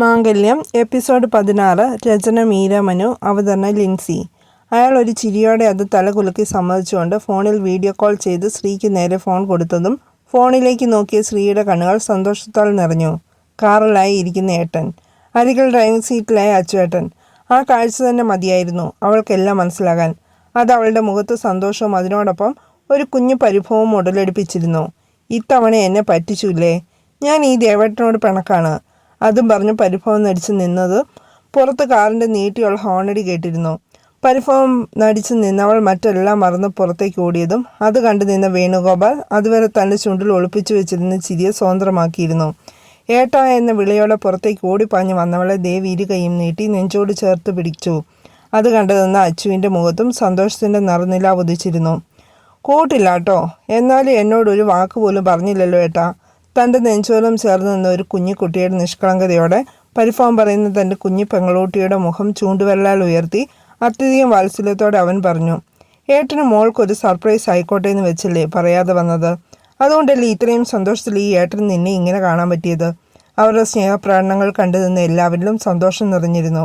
മാംഗല്യം episode പതിനാറ് രചന മീരമനു അവതരണ ലിൻസി. അയാൾ ഒരു ചിരിയോടെ അത് തലകുലുക്കി സമ്മതിച്ചുകൊണ്ട് ഫോണിൽ വീഡിയോ കോൾ ചെയ്ത് സ്ത്രീക്ക് നേരെ ഫോൺ കൊടുത്തതും ഫോണിലേക്ക് നോക്കിയ സ്ത്രീയുടെ കണ്ണുകൾ സന്തോഷത്താൽ നിറഞ്ഞു. കാറിലായി ഇരിക്കുന്ന ഏട്ടൻ. അരികൾ ഡ്രൈവിംഗ് സീറ്റിലായ അച്ചുവേട്ടൻ ആ കാഴ്ച തന്നെ മതിയായിരുന്നു അവൾക്കെല്ലാം മനസ്സിലാകാൻ. അത് അവളുടെ മുഖത്ത് സന്തോഷവും അതിനോടൊപ്പം ഒരു കുഞ്ഞു പരിഭവവും ഉടലെടുപ്പിച്ചിരുന്നു. ഇത്തവണ എന്നെ പറ്റിച്ചില്ലേ? ഞാൻ ഈ ദേവേട്ടനോട് പിണക്കാണ്. അതും പറഞ്ഞ് പരിഭവം നടിച്ചു നിന്നത്. പുറത്ത് കാറിന്റെ നീട്ടിയുള്ള ഹോണടി കേട്ടിരുന്നു. പരിഭവം നടിച്ചു നിന്നവൾ മറ്റെല്ലാം മറന്ന് പുറത്തേക്ക് ഓടിയതും അത് കണ്ടു നിന്ന വേണുഗോപാൽ അതുവരെ തന്റെ ചുണ്ടിൽ ഒളിപ്പിച്ചു വെച്ചിരുന്ന ചിരിയെ സ്വതന്ത്രമാക്കിയിരുന്നു. ഏട്ടാ എന്ന വിളിയോടെ പുറത്തേക്ക് ഓടിപ്പാഞ്ഞു വന്നവളെ ദേവി ഇരു കൈയും നീട്ടി നെഞ്ചോട് ചേർത്ത് പിടിച്ചു. അത് കണ്ടു നിന്ന അച്ചുവിന്റെ മുഖത്തും സന്തോഷത്തിന്റെ നിറനില ഉദിച്ചിരുന്നു. കൂട്ടില്ല കേട്ടോ എന്നാലും എന്നോടൊരു വാക്ക് പോലും പറഞ്ഞില്ലല്ലോ ഏട്ടാ. തന്റെ നെഞ്ചോലം ചേർന്ന് നിന്ന ഒരു കുഞ്ഞിക്കുട്ടിയുടെ നിഷ്കളങ്കതയോടെ പരിഭവം പറയുന്ന തന്റെ കുഞ്ഞു പെങ്ങളൂട്ടിയുടെ മുഖം ചൂണ്ടുവെല്ലാൽ ഉയർത്തി അത്യധികം വാത്സല്യത്തോടെ അവൻ പറഞ്ഞു ഏട്ടന് മോൾക്കൊരു സർപ്രൈസ് ആയിക്കോട്ടെ എന്ന് വെച്ചല്ലേ പറയാതെ വന്നത്? അതുകൊണ്ടല്ലേ ഇത്രയും സന്തോഷത്തിൽ ഈ ഏട്ടൻ നിന്നെ ഇങ്ങനെ കാണാൻ പറ്റിയത്? അവരുടെ സ്നേഹപ്രകടനങ്ങൾ കണ്ടു നിന്ന് എല്ലാവരിലും സന്തോഷം നിറഞ്ഞിരുന്നു.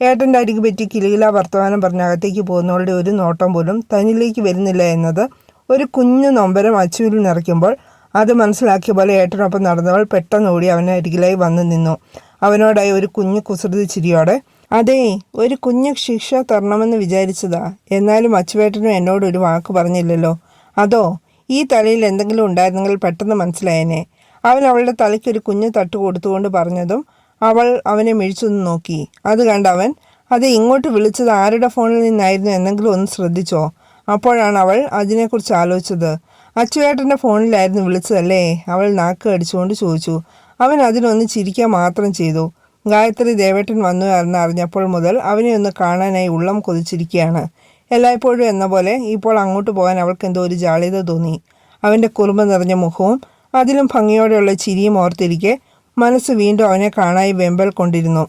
ഏട്ടന്റെ അരികു പറ്റി കിലുകില വർത്തമാനം പറഞ്ഞ് അകത്തേക്ക് പോകുന്നവളുടെ ഒരു നോട്ടം പോലും തന്നിലേക്ക് വരുന്നില്ല എന്നത് ഒരു കുഞ്ഞു നൊമ്പരം അച്ചുവിൽ നിറയ്ക്കുമ്പോൾ അത് മനസ്സിലാക്കിയ പോലെ ഏട്ടനൊപ്പം നടന്നവൾ പെട്ടെന്ന് ഓടി അവനെ അരികിലായി വന്നു നിന്നു. അവനോടായി ഒരു കുഞ്ഞു കുസൃതി ചിരിയോടെ അതേ ഒരു കുഞ്ഞു ശിക്ഷ തരണമെന്ന് വിചാരിച്ചതാ. എന്നാലും അച്ചുവേട്ടനും എന്നോട് ഒരു വാക്ക് പറഞ്ഞില്ലല്ലോ. അതോ ഈ തലയിൽ എന്തെങ്കിലും ഉണ്ടായിരുന്നെങ്കിൽ പെട്ടെന്ന് മനസ്സിലായേനെ. അവൻ അവളുടെ തലയ്ക്കൊരു കുഞ്ഞു തട്ട് കൊടുത്തുകൊണ്ട് പറഞ്ഞതും അവൾ അവനെ മിഴിച്ചൊന്ന് നോക്കി. അത് കണ്ടവൻ അത് ഇങ്ങോട്ട് വിളിച്ചത് ആരുടെ ഫോണിൽ നിന്നായിരുന്നു? എന്നെങ്കിലും ഒന്ന് ശ്രദ്ധിച്ചോ. അപ്പോഴാണ് അവൾ അതിനെക്കുറിച്ച് ആലോചിച്ചത്. അച്ചുവേട്ടന്റെ ഫോണിലായിരുന്നു വിളിച്ചതല്ലേ? അവൾ നാക്ക് അടിച്ചുകൊണ്ട് ചോദിച്ചു. അവൻ അതിനൊന്ന് ചിരിക്കാൻ മാത്രം ചെയ്തു. ഗായത്രി ദേവേട്ടൻ വന്നു എന്ന് അറിഞ്ഞപ്പോൾ മുതൽ അവനെ ഒന്ന് കാണാനായി ഉള്ളം കൊതിച്ചിരിക്കുകയാണ്. എല്ലായ്പ്പോഴും എന്ന പോലെ ഇപ്പോൾ അങ്ങോട്ട് പോകാൻ അവൾക്ക് എന്തോ ഒരു ജാളിത തോന്നി. അവന്റെ കുറുമ്പ് നിറഞ്ഞ മുഖവും അതിലും ഭംഗിയോടെയുള്ള ചിരിയും ഓർത്തിരിക്കെ മനസ്സ് വീണ്ടും അവനെ കാണായി വെമ്പൽ കൊണ്ടിരുന്നു.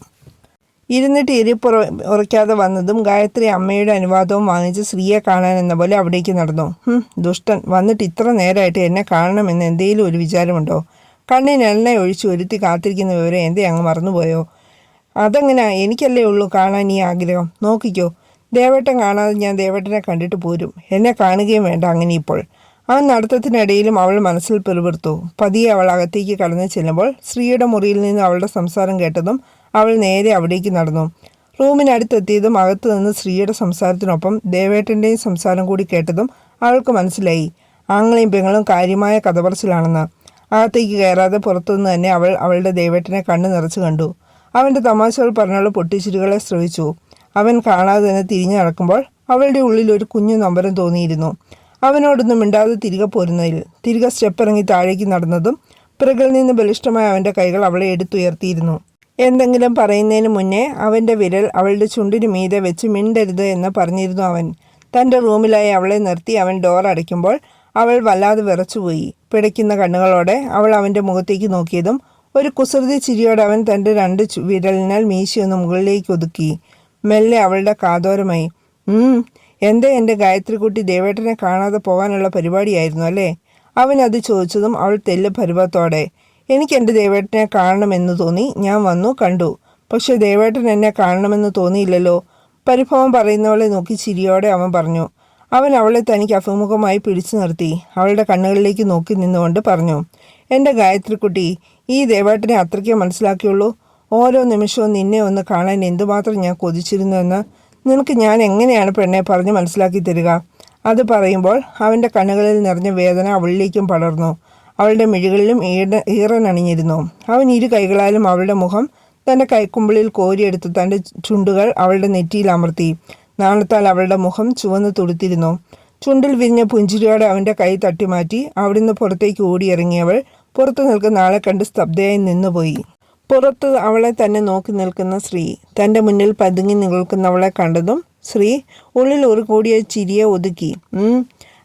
ഇരുന്നിട്ട് ഇരിപ്പുറ ഉറയ്ക്കാതെ വന്നതും ഗായത്രി അമ്മയുടെ അനുവാദവും വാങ്ങിച്ച് സ്ത്രീയെ കാണാൻ എന്ന പോലെ അവിടേക്ക് നടന്നു. ദുഷ്ടൻ. വന്നിട്ട് ഇത്ര നേരമായിട്ട് എന്നെ കാണണമെന്ന് എന്തെങ്കിലും ഒരു വിചാരമുണ്ടോ? കണ്ണിന് എണ്ണ ഒഴിച്ച് ഒരുത്തി കാത്തിരിക്കുന്ന വിവരം എന്തേ അങ്ങ് മറന്നുപോയോ? അതെങ്ങനെയാ എനിക്കല്ലേ ഉള്ളൂ കാണാൻ ഈ ആഗ്രഹം? നോക്കിക്കോ. ദേവേട്ടൻ കാണാതെ ഞാൻ ദേവേട്ടനെ കണ്ടിട്ട് പോരും. എന്നെ കാണുകയും വേണ്ട അങ്ങനെ ഇപ്പോൾ. ആ നടത്തത്തിനിടയിലും അവൾ മനസ്സിൽ പിറുപിറുത്തു. പതിയെ അവൾ അകത്തേക്ക് കടന്നു ചെല്ലുമ്പോൾ സ്ത്രീയുടെ മുറിയിൽ നിന്ന് അവളുടെ സംസാരം കേട്ടതും അവൾ നേരെ അവിടേക്ക് നടന്നു. റൂമിനടുത്തെത്തിയതും അകത്തു നിന്ന് ശ്രീയുടെ സംസാരത്തിനൊപ്പം ദേവേട്ടന്റെയും സംസാരം കൂടി കേട്ടതും അവൾക്ക് മനസ്സിലായി. ആങ്ങളെയും പെങ്ങളും കാര്യമായ കഥ പറച്ചിലാണെന്ന് അകത്തേക്ക് കയറാതെ പുറത്തുനിന്ന് തന്നെ അവൾ അവളുടെ ദേവേട്ടനെ കണ്ണു നിറച്ച് കണ്ടു. അവന്റെ തമാശകൾ പറഞ്ഞുള്ള പൊട്ടിച്ചിരികളെ ശ്രവിച്ചു. അവൻ കാണാതെ തന്നെ തിരിഞ്ഞു നടക്കുമ്പോൾ അവളുടെ ഉള്ളിൽ ഒരു കുഞ്ഞു നമ്പരം തോന്നിയിരുന്നു. അവനോടൊന്നും മിണ്ടാതെ തിരികെ പോരുന്നതിൽ തിരികെ സ്റ്റെപ്പ് ഇറങ്ങി താഴേക്ക് നടന്നതും പിറകിൽ നിന്ന് ബലിഷ്ടമായ അവന്റെ കൈകൾ അവളെ എടുത്തുയർത്തിയിരുന്നു. എന്തെങ്കിലും പറയുന്നതിന് മുന്നേ അവന്റെ വിരൽ അവളുടെ ചുണ്ടിനു മീതെ വെച്ച് മിണ്ടരുത് എന്ന് പറഞ്ഞിരുന്നു അവൻ. തന്റെ റൂമിലായി അവളെ നിർത്തി അവൻ ഡോർ അടയ്ക്കുമ്പോൾ അവൾ വല്ലാതെ വിറച്ചുപോയി. പിടയ്ക്കുന്ന കണ്ണുകളോടെ അവൾ അവന്റെ മുഖത്തേക്ക് നോക്കിയതും ഒരു കുസൃതി ചിരിയോടെ അവൻ തന്റെ രണ്ട് വിരലിനാൽ മീശയൊന്ന് മുകളിലേക്ക് ഒതുക്കി. മെല്ലെ അവളുടെ കാതോരമായി എന്തേ എന്റെ ഗായത്രിക്കുട്ടി ദേവേട്ടനെ കാണാതെ പോകാനുള്ള പരിപാടിയായിരുന്നു അല്ലേ? അവൻ അത് ചോദിച്ചതും അവൾ തെല്ല് പരുവത്തോടെ എനിക്ക് എന്റെ ദേവേട്ടനെ കാണണമെന്ന് തോന്നി. ഞാൻ വന്നു കണ്ടു. പക്ഷെ ദേവേട്ടൻ എന്നെ കാണണമെന്ന് തോന്നിയില്ലല്ലോ. പരിഭവം പറയുന്നവളെ നോക്കി ചിരിയോടെ അവൻ പറഞ്ഞു. അവൻ അവളെ തനിക്ക് അഭിമുഖമായി പിടിച്ചു നിർത്തി. അവളുടെ കണ്ണുകളിലേക്ക് നോക്കി നിന്നുകൊണ്ട് പറഞ്ഞു. എന്റെ ഗായത്രിക്കുട്ടി ഈ ദേവേട്ടനെ അത്രയ്ക്കേ മനസ്സിലാക്കിയുള്ളൂ. ഓരോ നിമിഷവും നിന്നെ ഒന്ന് കാണാൻ എന്തുമാത്രം ഞാൻ കൊതിച്ചിരുന്നുവെന്ന് നിനക്ക് ഞാൻ എങ്ങനെയാണ് പെണ്ണെ പറഞ്ഞ് മനസ്സിലാക്കി തരിക? അത് പറയുമ്പോൾ അവന്റെ കണ്ണുകളിൽ നിറഞ്ഞ വേദന അവളിലേക്കും പടർന്നു. അവളുടെ മിഴികളിലും ഈട അണിഞ്ഞിരുന്നു. അവൻ ഇരു കൈകളാലും അവളുടെ മുഖം തന്റെ കൈക്കുമ്പിളിൽ കോരിയെടുത്ത് തന്റെ ചുണ്ടുകൾ അവളുടെ നെറ്റിയിൽ അമർത്തി. നാണത്താൽ അവളുടെ മുഖം ചുവന്ന് തുടുത്തിരുന്നു. ചുണ്ടിൽ വിരിഞ്ഞ പുഞ്ചിരിയോടെ അവന്റെ കൈ തട്ടിമാറ്റി അവിടുന്ന് പുറത്തേക്ക് ഓടിയിറങ്ങിയവൾ പുറത്തു നിൽക്കുന്ന ആളെ കണ്ട് സ്തബ്ധയായി നിന്നുപോയി. പുറത്ത് അവളെ തന്നെ നോക്കി നിൽക്കുന്ന ശ്രീ തന്റെ മുന്നിൽ പതുങ്ങി നിൽക്കുന്നവളെ കണ്ടതും ശ്രീ ഉള്ളിൽ ഒരു കൂടിയ ചിരിയെ ഒതുക്കി.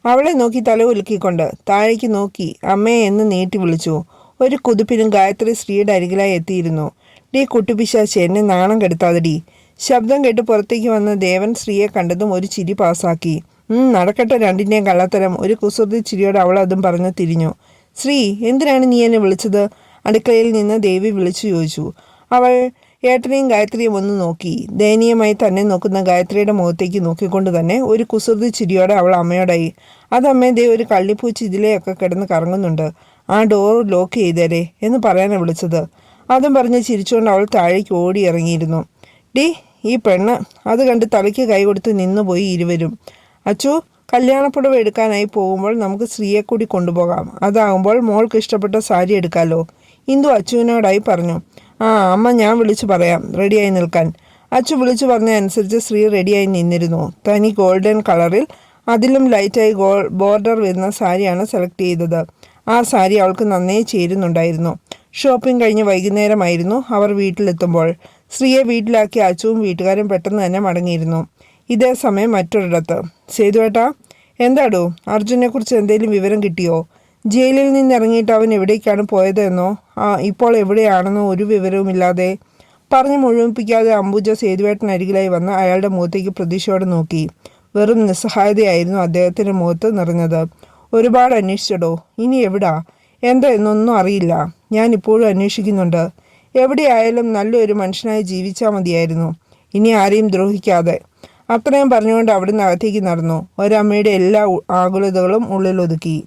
അവളെ നോക്കി തല ഉലുക്കിക്കൊണ്ട് താഴേക്ക് നോക്കി അമ്മയെ എന്ന് നീട്ടി വിളിച്ചു. ഒരു കുതിപ്പിനും ഗായത്രി സ്ത്രീയുടെ അരികിലായി എത്തിയിരുന്നു. ഡീ കുട്ടിപ്പിശാച്ച് എന്നെ നാണം കെടുത്താതെടി ശബ്ദം കേട്ട് പുറത്തേക്ക് വന്ന ദേവൻ സ്ത്രീയെ കണ്ടതും ഒരു ചിരി പാസാക്കി. നടക്കട്ടെ രണ്ടിന്റെയും കള്ളത്തരം. ഒരു കുസൃതി ചിരിയോട് അവൾ അതും പറഞ്ഞു തിരിഞ്ഞു. ശ്രീ എന്തിനാണ് നീ എന്നെ വിളിച്ചത്? അടുക്കളയിൽ നിന്ന് ദേവി വിളിച്ചു ചോദിച്ചു. അവൾ ഏട്ടനെയും ഗായത്രിയും ഒന്ന് നോക്കി. ദയനീയമായി തന്നെ നോക്കുന്ന ഗായത്രിയുടെ മുഖത്തേക്ക് നോക്കിക്കൊണ്ട് തന്നെ ഒരു കുസൃതി ചിരിയോടെ അവൾ അമ്മയോടായി അതമ്മേ ദേ ഒരു കള്ളിപ്പൂച്ചി ഇതിലെയൊക്കെ കിടന്ന് കറങ്ങുന്നുണ്ട്. ആ ഡോർ ലോക്ക് ചെയ്തേരെ എന്ന് പറയാനാണ് വിളിച്ചത്. അതും പറഞ്ഞ് ചിരിച്ചുകൊണ്ട് അവൾ താഴേക്ക് ഓടി ഇറങ്ങിയിരുന്നു ഡി ഈ പെണ്ണ് അത് കണ്ട് തലയ്ക്ക് കൈ കൊടുത്ത് നിന്നുപോയി ഇരുവരും. അച്ചു കല്യാണപ്പുടവ എടുക്കാനായി പോകുമ്പോൾ നമുക്ക് സ്ത്രീയെ കൂടി കൊണ്ടുപോകാം. അതാകുമ്പോൾ മോൾക്ക് ഇഷ്ടപ്പെട്ട സാരി എടുക്കാമല്ലോ ഇന്ദു അച്ചുവിനോടായി പറഞ്ഞു. ആ അമ്മ ഞാൻ വിളിച്ചു പറയാം റെഡിയായി നിൽക്കാൻ. അച്ചു വിളിച്ചു പറഞ്ഞ അനുസരിച്ച് ശ്രീ റെഡിയായി നിന്നിരുന്നു. തനി ഗോൾഡൻ കളറിൽ അതിലും ലൈറ്റായി ഗോൾ ബോർഡർ വരുന്ന സാരിയാണ് സെലക്ട് ചെയ്തത്. ആ സാരി അവൾക്ക് നന്നേ ചേരുന്നുണ്ടായിരുന്നു. ഷോപ്പിംഗ് കഴിഞ്ഞ് വൈകുന്നേരമായിരുന്നു അവർ വീട്ടിലെത്തുമ്പോൾ. ശ്രീയെ വീട്ടിലാക്കി അച്ചുവും വീട്ടുകാരും പെട്ടെന്ന് തന്നെ മടങ്ങിയിരുന്നു. ഇതേ സമയം മറ്റൊരിടത്ത്. സേതുവേട്ടാ എന്താടോ? അർജുനെക്കുറിച്ച് എന്തെങ്കിലും വിവരം കിട്ടിയോ? ജയിലിൽ നിന്നിറങ്ങിയിട്ട് അവൻ എവിടേക്കാണ് പോയതെന്നോ ആ ഇപ്പോൾ എവിടെയാണെന്നോ ഒരു വിവരവുമില്ലാതെ പറഞ്ഞു മുഴുമിപ്പിക്കാതെ അംബുജ സേതുവേട്ടനരികിലായി വന്ന് അയാളുടെ മുഖത്തേക്ക് പ്രതീക്ഷയോടെ നോക്കി. വെറും നിസ്സഹായതയായിരുന്നു അദ്ദേഹത്തിന്റെ മുഖത്ത് നിറഞ്ഞത്. ഒരുപാട് അന്വേഷിച്ചടോ ഇനി എവിടാ? എന്താ എന്നൊന്നും അറിയില്ല. ഞാൻ ഇപ്പോഴും അന്വേഷിക്കുന്നുണ്ട്. എവിടെയായാലും നല്ലൊരു മനുഷ്യനായി ജീവിച്ചാൽ മതിയായിരുന്നു. ഇനി ആരെയും ദ്രോഹിക്കാതെ. അത്രയും പറഞ്ഞുകൊണ്ട് അവിടുന്ന് അകത്തേക്ക് നടന്നു. ഒരമ്മയുടെ എല്ലാ ആകുലതകളും ഉള്ളിൽ ഒതുക്കി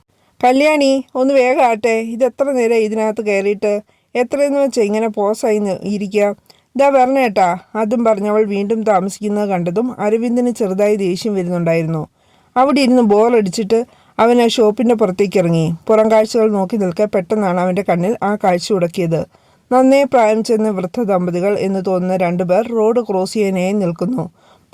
കല്യാണി ഒന്ന് വേഗം ആട്ടെ. ഇത് എത്ര നേരം ഇതിനകത്ത് കയറിയിട്ട്? എത്രയെന്ന് വെച്ചാൽ ഇങ്ങനെ പോസായി ഇരിക്കുക ഇതാ പറഞ്ഞേട്ടാ അതും പറഞ്ഞവൾ വീണ്ടും താമസിക്കുന്നത് കണ്ടതും അരവിന്ദിന് ചെറുതായി ദേഷ്യം വരുന്നുണ്ടായിരുന്നു. അവിടെ ഇരുന്ന് ബോറടിച്ചിട്ട് അവൻ ആ ഷോപ്പിന്റെ പുറത്തേക്ക് ഇറങ്ങി. പുറം കാഴ്ചകൾ നോക്കി നിൽക്കെ പെട്ടെന്നാണ് അവന്റെ കണ്ണിൽ ആ കാഴ്ച ഉടക്കിയത്. നന്നേ പ്രായം ചെന്ന വൃദ്ധ ദമ്പതികൾ എന്ന് തോന്നുന്ന രണ്ടുപേർ റോഡ് ക്രോസ് ചെയ്യാനായി നിൽക്കുന്നു.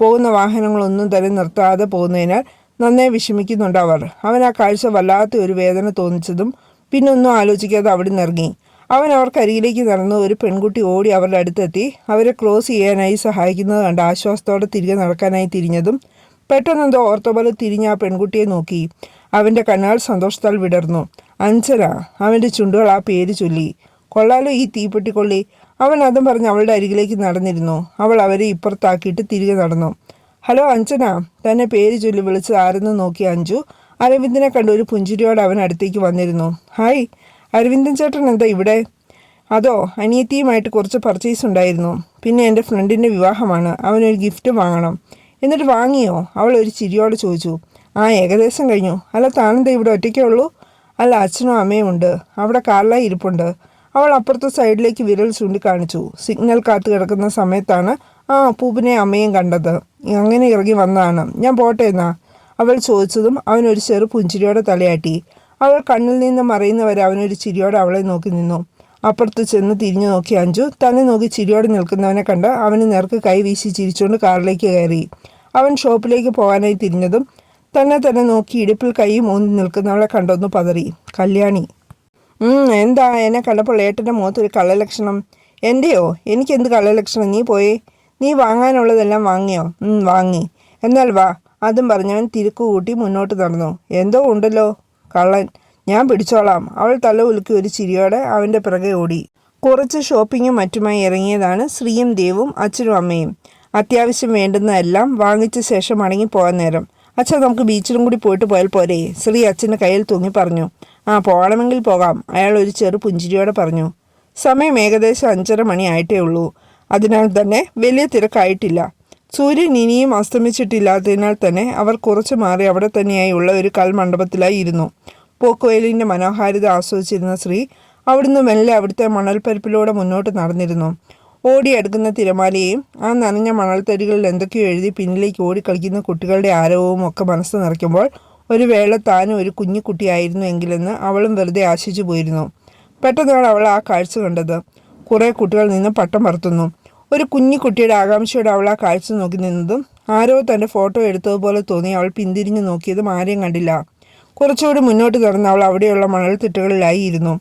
പോകുന്ന വാഹനങ്ങളൊന്നും തന്നെ നിർത്താതെ പോകുന്നതിനാൽ നന്നേ വിഷമിക്കുന്നുണ്ട് അവർ അവൻ ആ കാഴ്ച വല്ലാത്ത ഒരു വേദന തോന്നിച്ചതും പിന്നെ ഒന്നും ആലോചിക്കാതെ അവിടെ ഇറങ്ങി അവൻ അവർക്കരികിലേക്ക് നടന്ന് ഒരു പെൺകുട്ടി ഓടി അവരുടെ അടുത്തെത്തി. അവരെ ക്രോസ് ചെയ്യാനായി സഹായിക്കുന്നത് കണ്ട് ആശ്വാസത്തോടെ തിരികെ നടക്കാനായി തിരിഞ്ഞതും പെട്ടെന്നെന്തോ ഓർത്ത പോലെ തിരിഞ്ഞ് ആ പെൺകുട്ടിയെ നോക്കി. അവന്റെ കണ്ണുകൾ സന്തോഷത്താൽ വിടർന്നു. അഞ്ചന അവന്റെ ചുണ്ടുകൾ ആ പേര് ചൊല്ലി. കൊള്ളാലോ ഈ തീപ്പെട്ടിക്കൊള്ളി അവൻ അതും പറഞ്ഞ് അവളുടെ അരികിലേക്ക് നടന്നിരുന്നു. അവൾ അവരെ ഇപ്പുറത്താക്കിയിട്ട് തിരികെ നടന്നു. ഹലോ അഞ്ജന. തന്നെ പേര് ചൊല്ലി വിളിച്ച് ആരെന്ന് നോക്കി അഞ്ജു. അരവിന്ദനെ കണ്ട് ഒരു പുഞ്ചിരിയോടെ അവൻ അടുത്തേക്ക് വന്നിരുന്നു. ഹായ് അരവിന്ദൻ ചേട്ടൻ എന്താ ഇവിടെ? അതോ അനിയത്തിയുമായിട്ട് കുറച്ച് പർച്ചേസ് ഉണ്ടായിരുന്നു. പിന്നെ എന്റെ ഫ്രണ്ടിന്റെ വിവാഹമാണ്. അവനൊരു ഗിഫ്റ്റ് വാങ്ങണം. എന്നിട്ട് വാങ്ങിയോ? അവൾ ഒരു ചിരിയോടെ ചോദിച്ചു. ആ ഏകദേശം കഴിഞ്ഞു. അല്ല താനെന്താ ഇവിടെ ഒറ്റയ്ക്കേ ഉള്ളൂ? അല്ല അച്ഛനും അമ്മയും ഉണ്ട്. അവിടെ കാറിലായി ഇരിപ്പുണ്ട്. അവൾ അപ്പുറത്തെ സൈഡിലേക്ക് വിരൽ ചൂണ്ടിക്കാണിച്ചു. സിഗ്നൽ കാത്തു കിടക്കുന്ന സമയത്താണ് ആ അപ്പൂപ്പിനെ അമ്മയും കണ്ടത്. അങ്ങനെ ഇറങ്ങി വന്നതാണ്. ഞാൻ പോട്ടെ എന്നാ. അവൾ ചോദിച്ചതും അവൻ ഒരു ചെറു പുഞ്ചിരിയോടെ തലയാട്ടി. അവൾ കണ്ണിൽ നിന്ന് മറയുന്നവരെ അവനൊരു ചിരിയോടെ അവളെ നോക്കി നിന്നു. അപ്പുറത്ത് ചെന്ന് തിരിഞ്ഞു നോക്കി അഞ്ചു തന്നെ നോക്കി ചിരിയോടെ നിൽക്കുന്നവനെ കണ്ട് അവന് നേർക്ക് കൈ വീശി ചിരിച്ചുകൊണ്ട് കാറിലേക്ക് കയറി. അവൻ ഷോപ്പിലേക്ക് പോകാനായി തിരിഞ്ഞതും തന്നെ തന്നെ നോക്കി ഇടുപ്പിൽ കൈ മൂന്നി നിൽക്കുന്നവളെ കണ്ടൊന്ന് പതറി. കല്യാണി എന്താ എന്നെ കണ്ടപ്പോൾ ഏട്ടന്റെ മുഖത്തൊരു കള്ളലക്ഷണം? എന്റെയോ എനിക്കെന്ത് കള്ളലക്ഷണം? നീ പോയി നീ വാങ്ങാനുള്ളതെല്ലാം വാങ്ങിയോ? വാങ്ങി. എന്നാൽ വാ അതും പറഞ്ഞവൻ തിരുക്കു കൂട്ടി മുന്നോട്ട് നടന്നു. എന്തോ ഉണ്ടല്ലോ കള്ളൻ. ഞാൻ പിടിച്ചോളാം. അവൾ തല ഉലുക്കി ഒരു ചിരിയോടെ അവന്റെ പിറകെ ഓടി. കുറച്ച് ഷോപ്പിങ്ങും മറ്റുമായി ഇറങ്ങിയതാണ് ശ്രീയും ദേവും അച്ഛനും അമ്മയും. അത്യാവശ്യം വേണ്ടുന്നതെല്ലാം വാങ്ങിച്ച ശേഷം മടങ്ങി പോകാൻ നേരം. അച്ഛൻ നമുക്ക് ബീച്ചിലും കൂടി പോയിട്ട് പോയാൽ പോരെ? ശ്രീ അച്ഛന്റെ കയ്യിൽ തൂങ്ങി പറഞ്ഞു. ആ പോകണമെങ്കിൽ പോകാം. അയാൾ ഒരു ചെറു പുഞ്ചിരിയോടെ പറഞ്ഞു. സമയം ഏകദേശം അഞ്ചര മണി ആയിട്ടേ ഉള്ളൂ. അതിനാൽ തന്നെ വലിയ തിരക്കായിട്ടില്ല. സൂര്യൻ ഇനിയും അസ്തമിച്ചിട്ടില്ലാത്തതിനാൽ തന്നെ അവർ കുറച്ചു മാറി അവിടെ തന്നെയായി ഉള്ള ഒരു കൽമണ്ഡപത്തിലായി ഇരുന്നു. പോക്കുവയലിന്റെ മനോഹാരിത ആസ്വദിച്ചിരുന്ന ശ്രീ അവിടുന്ന് മെല്ലെ അവിടുത്തെ മണൽപ്പരപ്പിലൂടെ മുന്നോട്ട് നടന്നിരുന്നു. ഓടിയെടുക്കുന്ന തിരമാലയും ആ നനഞ്ഞ മണൽത്തരികളിൽ എന്തൊക്കെയോ എഴുതി പിന്നിലേക്ക് ഓടിക്കളിക്കുന്ന കുട്ടികളുടെ ആരവവും ഒക്കെ മനസ്സ് നിറയ്ക്കുമ്പോൾ ഒരു വേള താനും ഒരു കുഞ്ഞു കുട്ടിയായിരുന്നു എങ്കിലെന്ന് അവളും വെറുതെ ആശിച്ചു പോയിരുന്നു. പെട്ടെന്നാണ് അവൾ ആ കാഴ്ച കണ്ടത്. കുറേ കുട്ടികൾ നിന്ന് പട്ടം പറത്തുന്നു. ഒരു കുഞ്ഞു കുട്ടിയുടെ ആകാംക്ഷയോടെ അവൾ ആ കാഴ്ച നോക്കി നിന്നതും ആരോ തന്റെ ഫോട്ടോ എടുത്തതുപോലെ തോന്നി അവൾ പിന്തിരിഞ്ഞു നോക്കിയതും ആരെയും കണ്ടില്ല. കുറച്ചുകൂടി മുന്നോട്ട് നടന്ന് അവൾ അവിടെയുള്ള മണൽത്തിട്ടുകളിലായി ഇരുന്നു.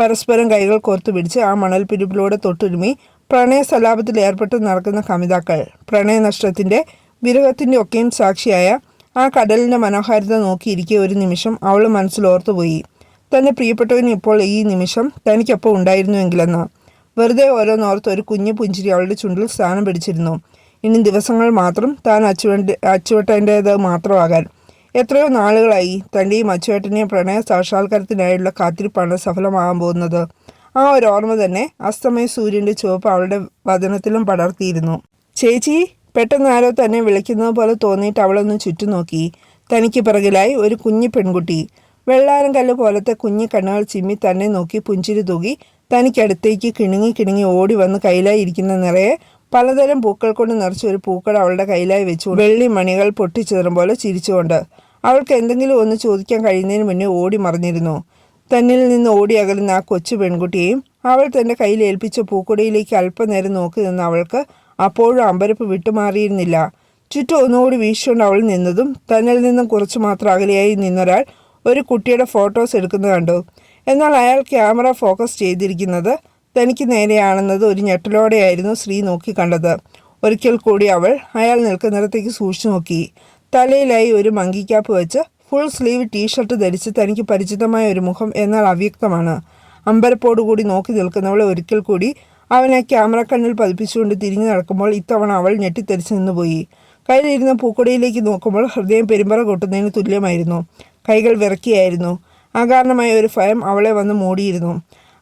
പരസ്പരം കൈകൾ കോർത്തു പിടിച്ച് ആ മണൽ പിരിപ്പിലൂടെ തൊട്ടുരുമി പ്രണയ സലാപത്തിൽ ഏർപ്പെട്ട് നടക്കുന്ന കമിതാക്കൾ. പ്രണയനഷ്ടത്തിന്റെ വിരഹത്തിന്റെ ഒക്കെയും സാക്ഷിയായ ആ കടലിന്റെ മനോഹാരിത നോക്കിയിരിക്കെ ഒരു നിമിഷം അവൾ മനസ്സിൽ ഓർത്തുപോയി തന്റെ പ്രിയപ്പെട്ടവന് ഇപ്പോൾ ഈ നിമിഷം തനിക്കൊപ്പം ഉണ്ടായിരുന്നുവെങ്കിലെന്ന്? വെറുതെ ഓരോന്നോർത്ത് ഒരു കുഞ്ഞു പുഞ്ചിരി അവളുടെ ചുണ്ടിൽ സ്ഥാനം പിടിച്ചിരുന്നു. ഇനി ദിവസങ്ങൾ മാത്രം താൻ അച്ചുവന്റെ അച്ചുവട്ടന്റേത് മാത്രമാകാൻ. എത്രയോ നാളുകളായി തന്റെയും അച്ചുവേട്ടനെയും പ്രണയ സാക്ഷാത്കാരത്തിനായുള്ള കാത്തിരിപ്പാണ് സഫലമാകാൻ പോകുന്നത്. ആ ഒരു ഓർമ്മ തന്നെ അസ്തമയ സൂര്യന്റെ ചുവപ്പ് അവളുടെ വദനത്തിലും പടർത്തിയിരുന്നു. ചേച്ചി പെട്ടെന്ന് ആരോ തന്നെ വിളിക്കുന്നത് പോലെ തോന്നിയിട്ട് അവളൊന്ന് ചുറ്റും നോക്കി. തനിക്ക് പിറകിലായി ഒരു കുഞ്ഞു പെൺകുട്ടി. വെള്ളാരം കല്ല് പോലത്തെ കുഞ്ഞു കണ്ണുകൾ ചിമ്മി തന്നെ നോക്കി പുഞ്ചിരി തൂകി തനിക്കടുത്തേക്ക് കിണുങ്ങി കിണുങ്ങി ഓടി വന്ന് കയ്യിലായി ഇരിക്കുന്ന നിറയെ പലതരം പൂക്കൾ കൊണ്ട് നിറച്ച ഒരു പൂക്കട അവളുടെ കയ്യിലായി വെച്ചു വെള്ളി മണികൾ പൊട്ടിച്ചിതറും പോലെ ചിരിച്ചുകൊണ്ട് അവൾക്ക് എന്തെങ്കിലും ഒന്ന് ചോദിക്കാൻ കഴിയുന്നതിന് മുന്നേ ഓടി മറിഞ്ഞിരുന്നു. തന്നിൽ നിന്ന് ഓടി അകലുന്ന ആ കൊച്ചു പെൺകുട്ടിയെയും അവൾ തന്റെ കയ്യിൽ ഏൽപ്പിച്ച പൂക്കുടയിലേക്ക് അല്പനേരം നോക്കി നിന്ന് അവൾക്ക് അപ്പോഴും അമ്പരപ്പ് വിട്ടുമാറിയിരുന്നില്ല. ചുറ്റും ഒന്നുകൂടി വീശുകൊണ്ട് അവൾ നിന്നതും തന്നിൽ നിന്നും കുറച്ച് മാത്രം അകലെയായി നിന്നൊരാൾ ഒരു കുട്ടിയുടെ ഫോട്ടോസ് എടുക്കുന്നത് കണ്ടു. എന്നാൽ അയാൾ ക്യാമറ ഫോക്കസ് ചെയ്തിരിക്കുന്നത് തനിക്ക് നേരെയാണെന്നത് ഒരു ഞെട്ടലോടെയായിരുന്നു ശ്രീ നോക്കി കണ്ടത്. ഒരിക്കൽ കൂടി അവൾ അയാൾ നിൽക്കുന്നിടത്തേക്ക് സൂക്ഷിച്ചു നോക്കി. തലയിലായി ഒരു മങ്കി ക്യാപ്പ് വെച്ച് ഫുൾ സ്ലീവ് ടീഷർട്ട് ധരിച്ച് തനിക്ക് പരിചിതമായ ഒരു മുഖം എന്നാൽ അവ്യക്തമാണ്. അമ്പരപ്പോടുകൂടി നോക്കി നിൽക്കുന്നവളെ ഒരിക്കൽ കൂടി അവനെ ക്യാമറ കണ്ണിൽ പതിപ്പിച്ചുകൊണ്ട് തിരിഞ്ഞു നടക്കുമ്പോൾ ഇത്തവണ അവൾ ഞെട്ടിത്തെറിച്ച് നിന്നുപോയി. കയ്യിലിരുന്ന പൂക്കൊടിയിലേക്ക് നോക്കുമ്പോൾ ഹൃദയം പെരുമ്പറ കൊട്ടുന്നതിന് തുല്യമായിരുന്നു. കൈകൾ വിറക്കിയായിരുന്നു. അകാരണമായ ഒരു ഭയം അവളെ വന്ന് മൂടിയിരുന്നു.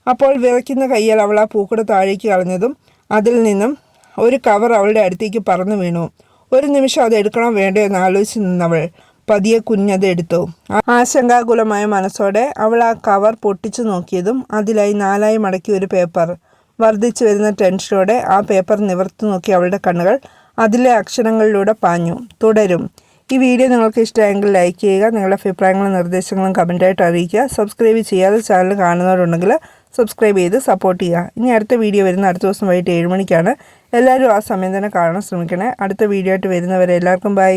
അപ്പോൾ വിറയ്ക്കുന്ന കയ്യാൽ അവൾ ആ പൂക്കുട താഴേക്ക് കളഞ്ഞതും അതിൽ നിന്നും ഒരു കവർ അവളുടെ അടുത്തേക്ക് പറന്നു വീണു. ഒരു നിമിഷം അത് എടുക്കണോ വേണ്ടോ എന്ന് ആലോചിച്ച് നിന്നവൾ പതിയെ കുഞ്ഞത് എടുത്തു. ആശങ്കാകുലമായ മനസ്സോടെ അവൾ ആ കവർ പൊട്ടിച്ചു നോക്കിയതും അതിലായി നാലായി മടക്കി ഒരു പേപ്പർ. വർദ്ധിച്ചു വരുന്ന ടെൻഷനോടെ ആ പേപ്പർ നിവർത്തി നോക്കി അവളുടെ കണ്ണുകൾ അതിലെ അക്ഷരങ്ങളിലൂടെ പാഞ്ഞു. തുടരും. ഈ വീഡിയോ നിങ്ങൾക്ക് ഇഷ്ടമായെങ്കിൽ ലൈക്ക് ചെയ്യുക നിങ്ങളുടെ അഭിപ്രായങ്ങളും നിർദ്ദേശങ്ങളും കമന്റായിട്ട് അറിയിക്കുക. സബ്സ്ക്രൈബ് ചെയ്യാതെ ചാനൽ കാണുന്നവരുണ്ടെങ്കിൽ സബ്സ്ക്രൈബ് ചെയ്ത് സപ്പോർട്ട് ചെയ്യുക. ഇനി അടുത്ത വീഡിയോ വരുന്ന അടുത്ത ദിവസം വൈകിട്ട് ഏഴ് മണിക്കാണ്. എല്ലാവരും ആ സമയം തന്നെ കാണാൻ ശ്രമിക്കണേ. അടുത്ത വീഡിയോ ആയിട്ട് വരുന്നവരെ എല്ലാവർക്കും ബൈ